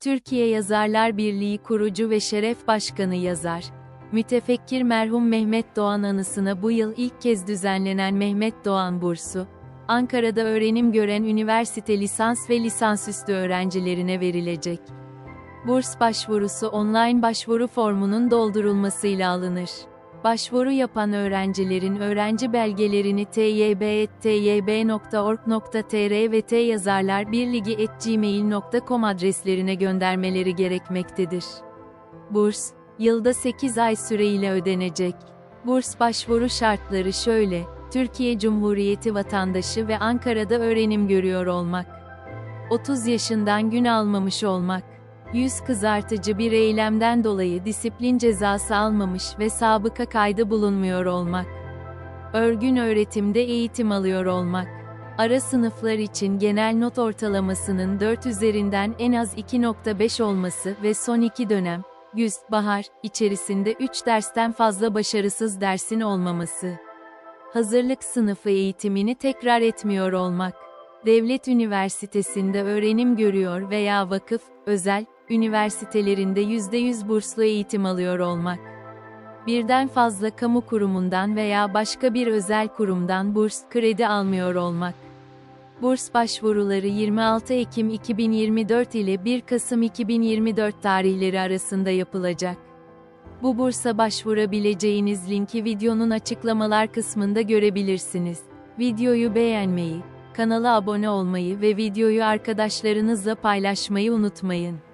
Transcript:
Türkiye Yazarlar Birliği kurucu ve şeref başkanı yazar. Mütefekkir merhum Mehmet Doğan anısına bu yıl ilk kez düzenlenen Mehmet Doğan Bursu, Ankara'da öğrenim gören üniversite lisans ve lisansüstü öğrencilerine verilecek. Burs başvurusu online başvuru formunun doldurulmasıyla alınır. Başvuru yapan öğrencilerin öğrenci belgelerini tyb.tyb.org.tr ve tyazarlarbirligi.gmail.com adreslerine göndermeleri gerekmektedir. Burs, yılda 8 ay süreyle ödenecek. Burs başvuru şartları şöyle, Türkiye Cumhuriyeti vatandaşı ve Ankara'da öğrenim görüyor olmak. 30 yaşından gün almamış olmak. Yüz kızartıcı bir eylemden dolayı disiplin cezası almamış ve sabıka kaydı bulunmuyor olmak. Örgün öğretimde eğitim alıyor olmak. Ara sınıflar için genel not ortalamasının 4 üzerinden en az 2.5 olması ve son iki dönem, güz, bahar, içerisinde 3 dersten fazla başarısız dersin olmaması. Hazırlık sınıfı eğitimini tekrar etmiyor olmak. Devlet üniversitesinde öğrenim görüyor veya vakıf, özel, üniversitelerinde %100 burslu eğitim alıyor olmak. Birden fazla kamu kurumundan veya başka bir özel kurumdan burs, kredi almıyor olmak. Burs başvuruları 26 Ekim 2024 ile 1 Kasım 2024 tarihleri arasında yapılacak. Bu bursa başvurabileceğiniz linki videonun açıklamalar kısmında görebilirsiniz. Videoyu beğenmeyi, kanala abone olmayı ve videoyu arkadaşlarınızla paylaşmayı unutmayın.